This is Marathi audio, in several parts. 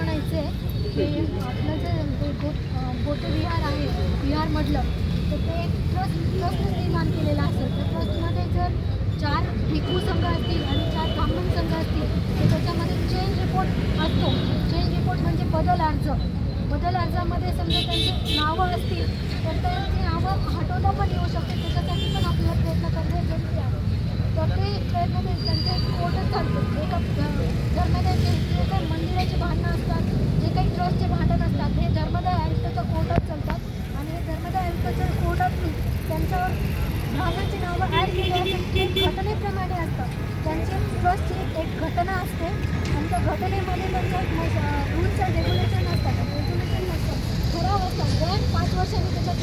म्हणायचं आहे की आपलं जे हे बौद्धविहार आहे विहारमधलं तर ते एक ट्रस्ट निर्माण केलेलं असेल. तर ट्रस्टमध्ये जर चार भिकू संघ असतील आणि चार ब्राह्मण संघ असतील तर त्याच्यामध्ये चेंज रिपोर्ट असतो. चेंज रिपोर्ट म्हणजे बदल अर्ज. बदल अर्जामध्ये समजा त्यांची नावं असतील तर त्यांची नावं हटवता पण येऊ शकते त्याच्यासाठी पण आपल्याला प्रयत्न करणे जरुरी आहे तर ते प्रयत्न ते त्यांचे कोर्टच चालतो एका धर्मदाय जे जे काही मंदिराचे भांडणं असतात जे काही ट्रस्टचे भांडण असतात हे धर्मदाय आयुक्ताचं कोर्टात चालतात आणि हे धर्मदाय आयुक्ताच्या कोर्टातून त्यांच्यावर ब्राह्मणाची नावं ॲड केली असेल ते घटनेप्रमाणे असतात त्यांची ट्रस्टची एक घटना असते. आणि त्या घटनेमध्ये त्यांच्या रूल्स अँड रेग्युलेशन असतात रेग्युलेशन नसतात. ठराव असतात दर पाच वर्षांनी त्याच्यात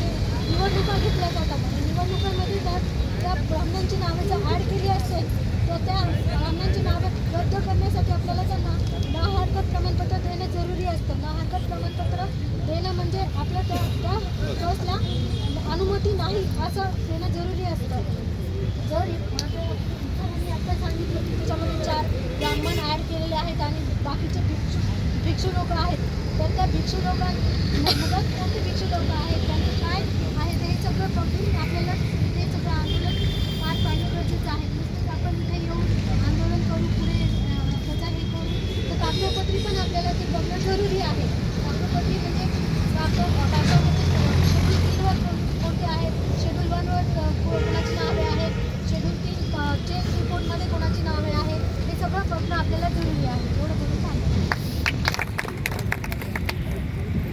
निवडणुका घेतल्या जातात. आणि निवडणुकांमध्ये जर त्या ब्राह्मणांची नावे जर ॲड केली असेल तर त्या ब्राह्मणांची नावे रद्द करण्यासाठी आपल्याला त्यांना ना हरकत प्रमाणपत्र देणं जरुरी असतं. ना हरकत प्रमाणपत्र देणं म्हणजे आपल्या त्या त्या ट्रस्टला अनुमती नाही असं देणं जरुरी असतं. जर बाकीचे भिक्षू भिक्षू लोक आहेत. तर त्या भिक्षू लोकांना मदत कोणते भिक्षू लोक आहेत? त्यांनी काय आहे? हे सगळं बघून आपल्याला हे सगळं आंदोलन पार पाहिजे गरजेचं आहे. नुसतंच आपण इथे येऊन आंदोलन करू पुढे त्याचा हे करू तर कागदपत्री पण आपल्याला ते बघणं जरुरी आहे. कागदोपत्री म्हणजे कागद शेड्यूल तीनवर कोणते आहेत? शेड्यूल वनवर कोणाची नावे आहेत? शेड्यूल तीन चे रिपोर्टमध्ये कोणाची नावे आहेत? हे सगळं बघणं आपल्याला जरुरी आहे. एवढं